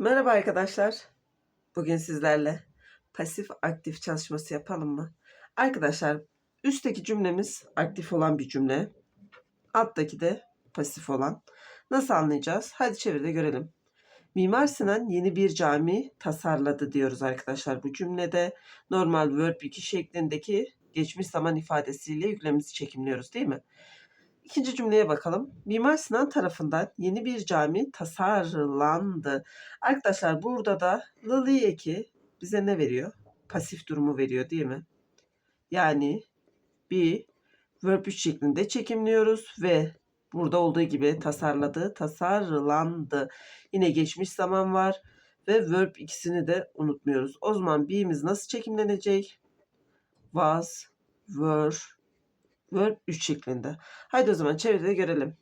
Merhaba arkadaşlar. Bugün sizlerle pasif aktif çalışması yapalım mı? Arkadaşlar üstteki cümlemiz aktif olan bir cümle. Alttaki de pasif olan. Nasıl anlayacağız? Hadi çevirde görelim. Mimar Sinan yeni bir cami tasarladı diyoruz arkadaşlar bu cümlede. Normal verb 2 şeklindeki geçmiş zaman ifadesiyle yüklemimizi çekimliyoruz değil mi? İkinci cümleye bakalım. Mimar Sinan tarafından yeni bir cami tasarlandı. Arkadaşlar burada da Lily eki bize ne veriyor? Pasif durumu veriyor değil mi? Yani bir verb 3 şeklinde çekimliyoruz ve burada olduğu gibi tasarladı, tasarlandı. Yine geçmiş zaman var ve verb ikisini de unutmuyoruz. O zaman be'miz nasıl çekimlenecek? Was, were, verb 3 şeklinde. Haydi o zaman çeviride görelim.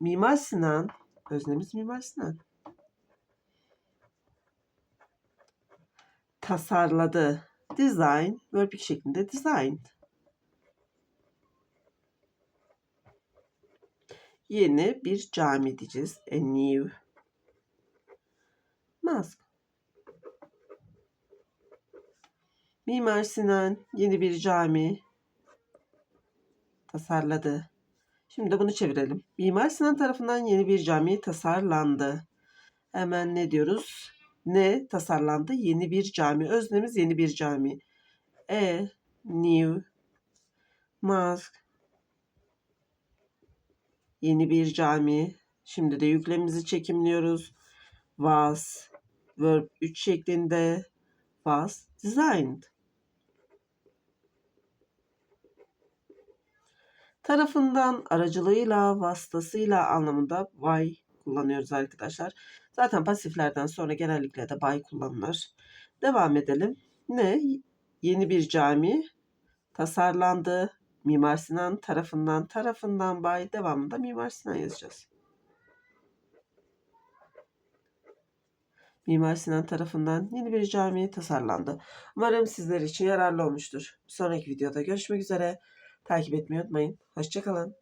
Mimar Sinan, öznemiz Mimar Sinan. Tasarladı. Design, verb 2 şeklinde designed. Yeni bir cami diyeceğiz. A new mosque. Mimar Sinan yeni bir cami tasarladı. Şimdi de bunu çevirelim. Mimar Sinan tarafından yeni bir cami tasarlandı. Hemen ne diyoruz? Ne tasarlandı? Yeni bir cami. Öznemiz yeni bir cami. E, new, mosque. Yeni bir cami. Şimdi de yüklemimizi çekimliyoruz. Was, verb 3 şeklinde. Was designed. Tarafından, aracılığıyla, vasıtasıyla anlamında by kullanıyoruz arkadaşlar. Zaten pasiflerden sonra genellikle de by kullanılır. Devam edelim. Ne? Yeni bir cami tasarlandı. Mimar Sinan tarafından, tarafından by devamında Mimar Sinan yazacağız. Mimar Sinan tarafından yeni bir cami tasarlandı. Umarım sizler için yararlı olmuştur. Sonraki videoda görüşmek üzere. Takip etmeyi unutmayın. Hoşçakalın.